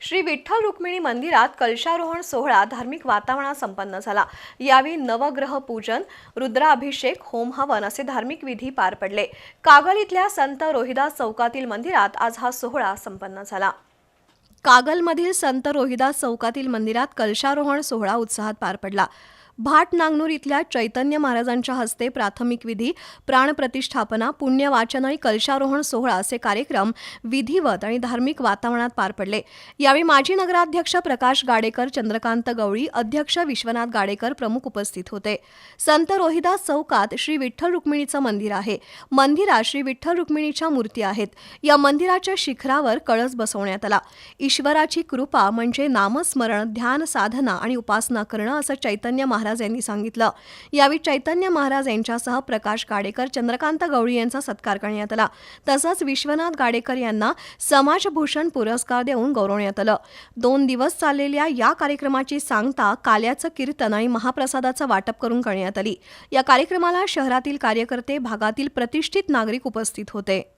श्री विठ्ठल रुक्मिणी मंदिरात कलशारोहण सोहळा धार्मिक वातावरणात संपन्न झाला. यावेळी नवग्रह पूजन रुद्राभिषेक होम हवन असे धार्मिक विधी पार पडले. कागल इथल्या संत रोहिदास चौकातील मंदिरात आज हा सोहळा संपन्न झाला. कागलमधील संत रोहिदास चौकातील मंदिरात कलशारोहण सोहळा उत्साहात पार पडला. भाट नांगनूर इथल्या चैतन्य महाराजांच्या हस्ते प्राथमिक विधी प्राणप्रतिष्ठापना पुण्यवाचन आणि कलशारोहण सोहळा असे कार्यक्रम विधिवत आणि धार्मिक वातावरणात पार पडले. यावेळी माजी नगराध्यक्ष प्रकाश गाडेकर चंद्रकांत गवळी अध्यक्ष विश्वनाथ गाडेकर प्रमुख उपस्थित होते. संत रोहिदास चौकात श्री विठ्ठल रुक्मिणीचं मंदिर आहे. मंदिरात श्री विठ्ठल रुक्मिणीच्या मूर्ती आहेत. या मंदिराच्या शिखरावर कळस बसवण्यात आला. ईश्वराची कृपा म्हणजे नामस्मरण ध्यान साधना आणि उपासना करणं असं चैतन्य महाराज यांनी सांगितलं. यावेळी चैतन्य महाराज यांच्यासह प्रकाश गाडेकर चंद्रकांत गवळी यांचा सत्कार करण्यात आला. तसंच विश्वनाथ गाडेकर यांना समाजभूषण पुरस्कार देऊन गौरवण्यात आलं. दोन दिवस चाललेल्या या कार्यक्रमाची सांगता काल्याचं कीर्तन आणि महाप्रसादाचं वाटप करून करण्यात आली. या कार्यक्रमाला शहरातील कार्यकर्ते भागातील प्रतिष्ठित नागरिक उपस्थित होते.